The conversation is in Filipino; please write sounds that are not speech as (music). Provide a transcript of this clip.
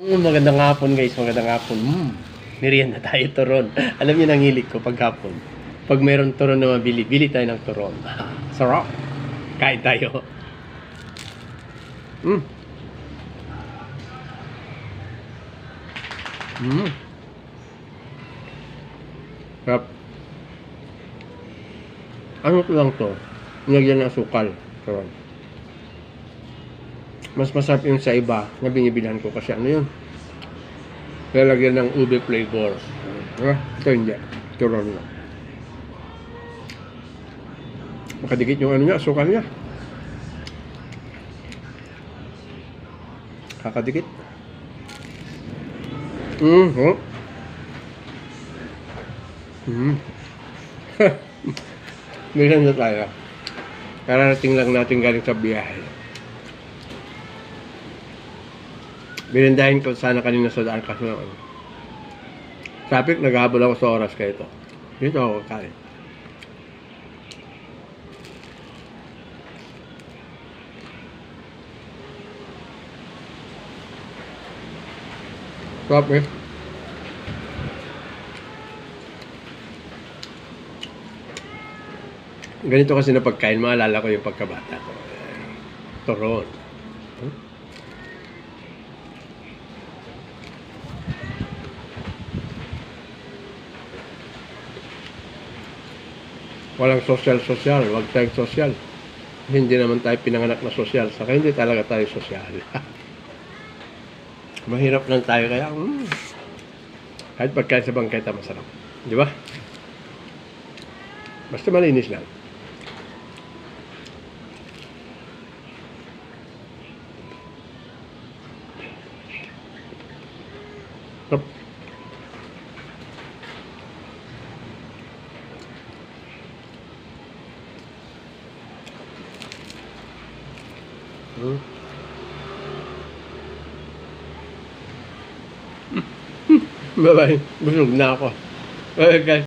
Mm, magandang hapon guys, magandang hapon. Mm, merienda tayo turon. (laughs) Alam niyo nang hilig ko pag hapon. Pag meron turon na mabili, bili tayo ng turon. (laughs) Sarap. Kain tayo. Mm. Mm. Sarap. Ano to lang to? Nilagyan ng asukal. Turon. Mas masarap yung sa iba na binibilhan ko kasi ano yun? Lalagyan ng ube flavor. Ah, ito hindi. Turon lang. Makadikit yung ano niya, asukal niya. Kakadikit. Mm, oh. Mm. (laughs) Bilan na tayo. Kararating lang natin galing sa biyahe. Binindahin ko sana kanina sa daan kasi ano. Traffic, naghahabol ako sa oras kayo ito. Dito ako kain. Sarap eh. Ganito kasi na pagkain, maalala ko yung pagkabata ko. Turon. Hmm? Walang social-social, wag tayong social. Hindi naman tayo pinanganak na social, saka hindi talaga tayo social. (laughs) Mahirap lang tayo kaya, mm, kahit pagkain sa bangketa masarap. Di ba? Basta malinis lang. Sarap. Hmm. (laughs) Bye-bye. Busog na ako. Okay, guys.